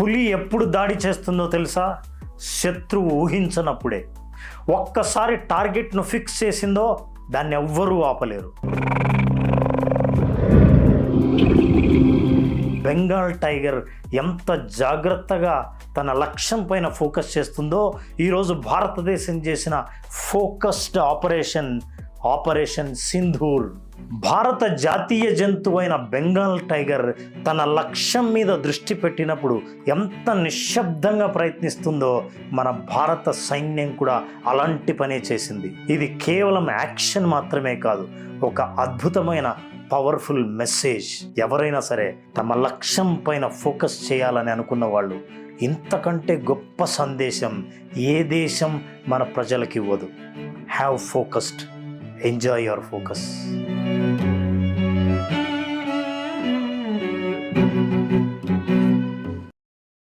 పులి ఎప్పుడు దాడి చేస్తుందో తెలుసా? శత్రువు ఊహించనప్పుడే. ఒక్కసారి టార్గెట్ను ఫిక్స్ చేసిందో దాన్ని ఎవ్వరూ ఆపలేరు. బెంగాల్ టైగర్ ఎంత జాగ్రత్తగా తన లక్ష్యం పైన ఫోకస్ చేస్తుందో ఈరోజు భారతదేశం చేసిన ఫోకస్డ్ ఆపరేషన్ ఆపరేషన్ సింధూర్. భారత జాతీయ జంతువైన బెంగాల్ టైగర్ తన లక్ష్యం మీద దృష్టి పెట్టినప్పుడు ఎంత నిశ్శబ్దంగా ప్రయత్నిస్తుందో మన భారత సైన్యం కూడా అలాంటి పనే చేసింది. ఇది కేవలం యాక్షన్ మాత్రమే కాదు ఒక అద్భుతమైన పవర్ఫుల్ మెసేజ్. ఎవరైనా సరే తమ లక్ష్యం పైన ఫోకస్ చేయాలని అనుకున్న వాళ్ళు ఇంతకంటే గొప్ప సందేశం ఏ దేశం మన ప్రజలకు ఇవ్వదు. Have focused. enjoy your focus.